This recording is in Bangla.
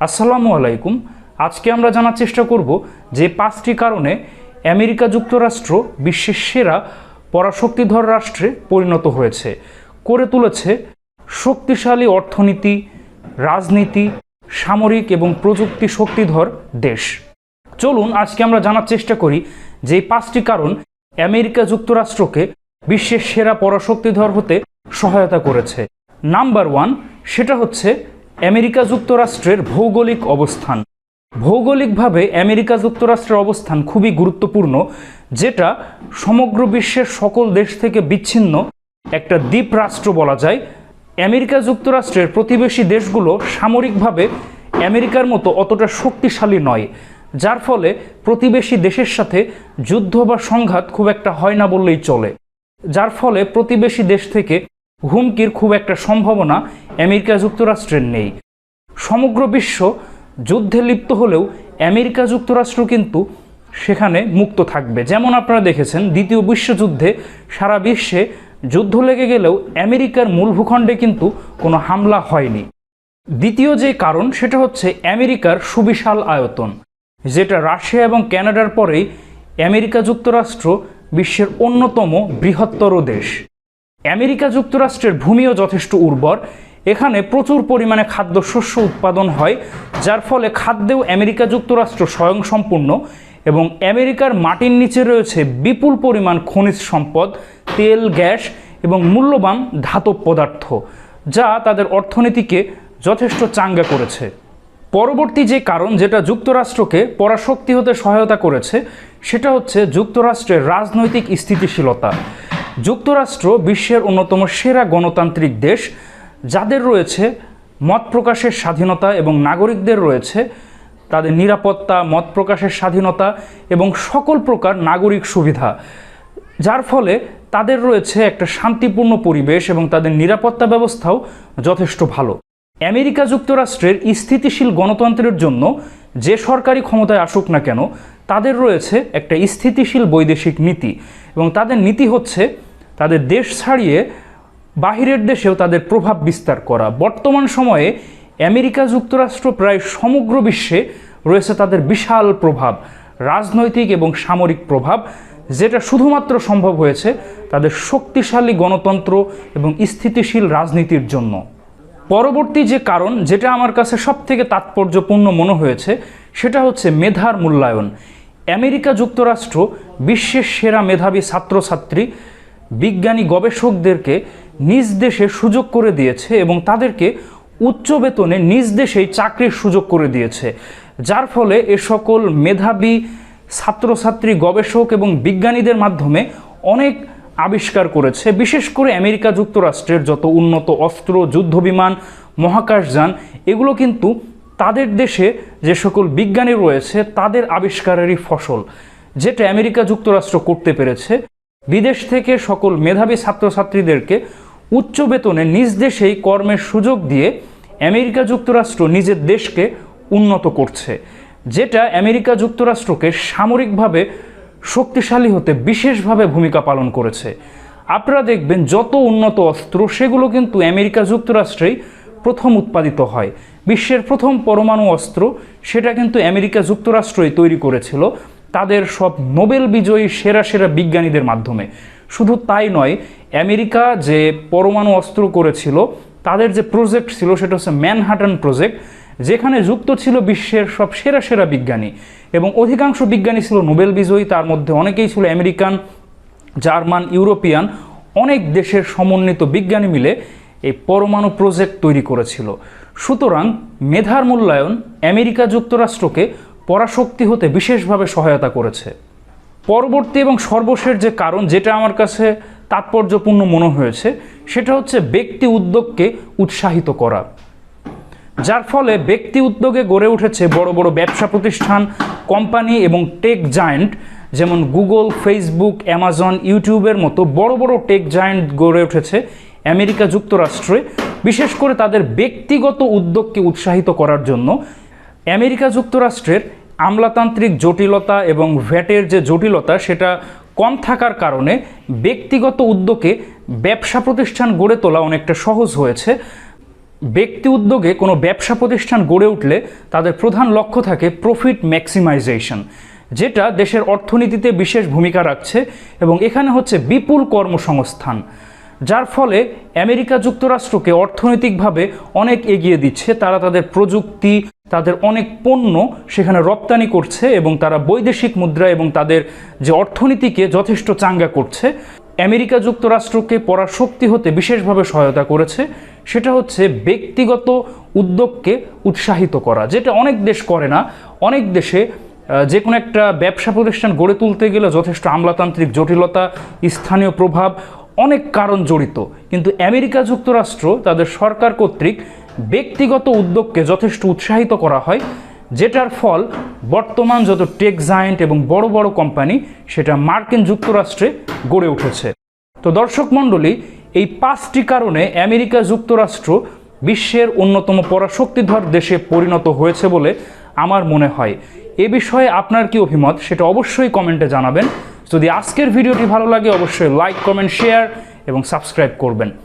আসসালামু আলাইকুম। আজকে আমরা জানার চেষ্টা করব যে পাঁচটি কারণে আমেরিকা যুক্তরাষ্ট্র বিশ্বের সেরা পরাশক্তিধর রাষ্ট্রে পরিণত হয়েছে। করে তুলেছে শক্তিশালী অর্থনীতি, রাজনীতি, সামরিক এবং প্রযুক্তি শক্তিধর দেশ। চলুন আজকে আমরা জানার চেষ্টা করি যে পাঁচটি কারণ আমেরিকা যুক্তরাষ্ট্রকে বিশ্বের সেরা পরাশক্তিধর হতে সহায়তা করেছে। নাম্বার ওয়ান, সেটা হচ্ছে আমেরিকা যুক্তরাষ্ট্রের ভৌগোলিক অবস্থান। ভৌগোলিকভাবে আমেরিকা যুক্তরাষ্ট্রের অবস্থান খুবই গুরুত্বপূর্ণ, যেটা সমগ্র বিশ্বের সকল দেশ থেকে বিচ্ছিন্ন একটা দ্বীপ রাষ্ট্র বলা যায়। আমেরিকা যুক্তরাষ্ট্রের প্রতিবেশী দেশগুলো সামরিকভাবে আমেরিকার মতো অতটা শক্তিশালী নয়, যার ফলে প্রতিবেশী দেশের সাথে যুদ্ধ বা সংঘাত খুব একটা হয় না বললেই চলে। যার ফলে প্রতিবেশী দেশ থেকে হুমকির খুব একটা সম্ভাবনা আমেরিকা যুক্তরাষ্ট্রের নেই। সমগ্র বিশ্ব যুদ্ধে লিপ্ত হলেও আমেরিকা যুক্তরাষ্ট্র কিন্তু সেখানে মুক্ত থাকবে। যেমন আপনারা দেখেছেন, দ্বিতীয় বিশ্বযুদ্ধে সারা বিশ্বে যুদ্ধ লেগে গেলেও আমেরিকার মূল ভূখণ্ডে কিন্তু কোনো হামলা হয়নি। দ্বিতীয় যে কারণ, সেটা হচ্ছে আমেরিকার সুবিশাল আয়তন, যেটা রাশিয়া এবং কানাডার পরেই আমেরিকা যুক্তরাষ্ট্র বিশ্বের অন্যতম বৃহত্তর দেশ। আমেরিকা যুক্তরাষ্ট্রের ভূমিও যথেষ্ট উর্বর। এখানে প্রচুর পরিমাণে খাদ্যশস্য উৎপাদন হয়, যার ফলে খাদ্যেও আমেরিকা যুক্তরাষ্ট্র স্বয়ংসম্পূর্ণ এবং আমেরিকার মাটির নিচে রয়েছে বিপুল পরিমাণ খনিজ সম্পদ, তেল, গ্যাস এবং মূল্যবান ধাতব পদার্থ, যা তাদের অর্থনীতিকে যথেষ্ট চাঙ্গা করেছে। পরবর্তী যে কারণ যেটা যুক্তরাষ্ট্রকে পরাশক্তি হতে সহায়তা করেছে, সেটা হচ্ছে যুক্তরাষ্ট্রের রাজনৈতিক স্থিতিশীলতা। যুক্তরাষ্ট্র বিশ্বের অন্যতম সেরা গণতান্ত্রিক দেশ, যাদের রয়েছে মত প্রকাশের স্বাধীনতা এবং নাগরিকদের রয়েছে তাদের নিরাপত্তা, মত প্রকাশের স্বাধীনতা এবং সকল প্রকার নাগরিক সুবিধা। যার ফলে তাদের রয়েছে একটা শান্তিপূর্ণ পরিবেশ এবং তাদের নিরাপত্তা ব্যবস্থাও যথেষ্ট ভালো। আমেরিকা যুক্তরাষ্ট্রের স্থিতিশীল গণতন্ত্রের জন্য যে সরকারি ক্ষমতায় আসুক না কেন, তাদের রয়েছে একটা স্থিতিশীল বৈদেশিক নীতি এবং তাদের নীতি হচ্ছে তাদের দেশ ছাড়িয়ে বাহিরের দেশেও তাদের প্রভাব বিস্তার করা। বর্তমান সময়ে আমেরিকা যুক্তরাষ্ট্র প্রায় সমগ্র বিশ্বে রয়েছে তাদের বিশাল প্রভাব, রাজনৈতিক এবং সামরিক প্রভাব, যেটা শুধুমাত্র সম্ভব হয়েছে তাদের শক্তিশালী গণতন্ত্র এবং স্থিতিশীল রাজনীতির জন্য। পরবর্তী যে কারণ, যেটা আমার কাছে সবথেকে তাৎপর্যপূর্ণ মনে হয়েছে, সেটা হচ্ছে মেধার মূল্যায়ন। আমেরিকা যুক্তরাষ্ট্র বিশ্বের সেরা মেধাবী ছাত্রছাত্রী বিজ্ঞানী গবেষকদেরকে নিজ দেশে সুযোগ করে দিয়েছে এবং তাদেরকে উচ্চ বেতনে নিজ দেশেই চাকরির সুযোগ করে দিয়েছে। যার ফলে এ সকল মেধাবী ছাত্রছাত্রী, গবেষক এবং বিজ্ঞানীদের মাধ্যমে অনেক আবিষ্কার করেছে। বিশেষ করে আমেরিকা যুক্তরাষ্ট্রের যত উন্নত অস্ত্র যুদ্ধবিমান মহাকাশযান এগুলো কিন্তু তাদের দেশে যে সকল বিজ্ঞানী রয়েছে, তাদের আবিষ্কারেরই ফসল, যেটা আমেরিকা যুক্তরাষ্ট্র করতে পেরেছে। বিদেশ থেকে সকল মেধাবী ছাত্রছাত্রীদেরকে উচ্চ বেতনে নিজ দেশেই কর্মের সুযোগ দিয়ে আমেরিকা যুক্তরাষ্ট্র নিজের দেশকে উন্নত করছে, যেটা আমেরিকা যুক্তরাষ্ট্রকে সামরিকভাবে শক্তিশালী হতে বিশেষভাবে ভূমিকা পালন করেছে। আপনারা দেখবেন যত উন্নত অস্ত্র, সেগুলো কিন্তু আমেরিকা যুক্তরাষ্ট্রেই প্রথম উৎপাদিত হয়। বিশ্বের প্রথম পরমাণু অস্ত্র, সেটা কিন্তু আমেরিকা যুক্তরাষ্ট্রই তৈরি করেছিল। তাদের সব নোবেল বিজয়ী সেরা সেরা বিজ্ঞানীদের মাধ্যমে। শুধু তাই নয়, আমেরিকা যে পরমাণু অস্ত্র করেছিল, তাদের যে প্রজেক্ট ছিল সেটা হচ্ছে ম্যানহাটন প্রজেক্ট, যেখানে যুক্ত ছিল বিশ্বের সব সেরা সেরা বিজ্ঞানী। এবং অধিকাংশ বিজ্ঞানী ছিল নোবেল বিজয়ী, তার মধ্যে অনেকেই ছিল আমেরিকান, জার্মান, ইউরোপিয়ান, অনেক দেশের সমন্বিত বিজ্ঞানী মিলে এই পরমাণু প্রজেক্ট তৈরি করেছিল। সুতরাং মেধার মূল্যায়ন আমেরিকা যুক্তরাষ্ট্রকে পরাশক্তি হতে বিশেষভাবে সহায়তা করেছে। পরবর্তী এবং সর্বশেষ যে কারণ যেটা আমার কাছে তাৎপর্যপূর্ণ মনে হয়েছে, সেটা হচ্ছে ব্যক্তি উদ্যোগকে উৎসাহিত করা। যার ফলে ব্যক্তি উদ্যোগে গড়ে উঠেছে বড় বড় ব্যবসা প্রতিষ্ঠান, কোম্পানি এবং টেক জায়েন্ট, যেমন গুগল, ফেসবুক, অ্যামাজন, ইউটিউবের মতো বড় বড় টেক জায়েন্ট গড়ে উঠেছে আমেরিকা যুক্তরাষ্ট্রে, বিশেষ করে তাদের ব্যক্তিগত উদ্যোগকে উৎসাহিত করার জন্য। আমেরিকা যুক্তরাষ্ট্রের আমলাতান্ত্রিক জটিলতা এবং ভ্যাটের যে জটিলতা, সেটা কম থাকার কারণে ব্যক্তিগত উদ্যোগে ব্যবসা প্রতিষ্ঠান গড়ে তোলা অনেকটা সহজ হয়েছে। ব্যক্তি উদ্যোগে কোনো ব্যবসা প্রতিষ্ঠান গড়ে উঠলে তাদের প্রধান লক্ষ্য থাকে প্রফিট ম্যাক্সিমাইজেশন যেটা দেশের অর্থনীতিতে বিশেষ ভূমিকা রাখছে এবং এখানে হচ্ছে বিপুল কর্মসংস্থান। যার ফলে আমেরিকা যুক্তরাষ্ট্রকে অর্থনৈতিকভাবে অনেক এগিয়ে দিচ্ছে। তারা তাদের প্রযুক্তি, তাদের অনেক পণ্য সেখানে রপ্তানি করছে এবং তারা বৈদেশিক মুদ্রা এবং তাদের যে অর্থনীতিকে যথেষ্ট চাঙ্গা করছে। আমেরিকা যুক্তরাষ্ট্রকে পরাশক্তি হতে বিশেষভাবে সহায়তা করেছে। সেটা হচ্ছে ব্যক্তিগত উদ্যোগকে উৎসাহিত করা, যেটা অনেক দেশ করে না। অনেক দেশে যে কোনো একটা ব্যবসা প্রতিষ্ঠান গড়ে তুলতে গেলে যথেষ্ট আমলাতান্ত্রিক জটিলতা, স্থানীয় প্রভাব অনেক কারণ জড়িত, কিন্তু আমেরিকা যুক্তরাষ্ট্র তাদের সরকার কর্তৃক ব্যক্তিগত উদ্যোগকে যথেষ্ট উৎসাহিত করা হয়, যেটার ফল বর্তমান যত টেক জায়েন্ট এবং বড় বড় কোম্পানি সেটা মার্কিন যুক্তরাষ্ট্রে গড়ে উঠেছে। তো দর্শক মণ্ডলী, এই পাঁচটি কারণে আমেরিকা যুক্তরাষ্ট্র বিশ্বের অন্যতম পরাশক্তিধর দেশে পরিণত হয়েছে বলে আমার মনে হয়। এ বিষয়ে আপনার কি অভিমত সেটা অবশ্যই কমেন্টে জানাবেন। যদি আজকের ভিডিওটি ভালো লাগে অবশ্যই লাইক কমেন্ট শেয়ার এবং সাবস্ক্রাইব করবেন।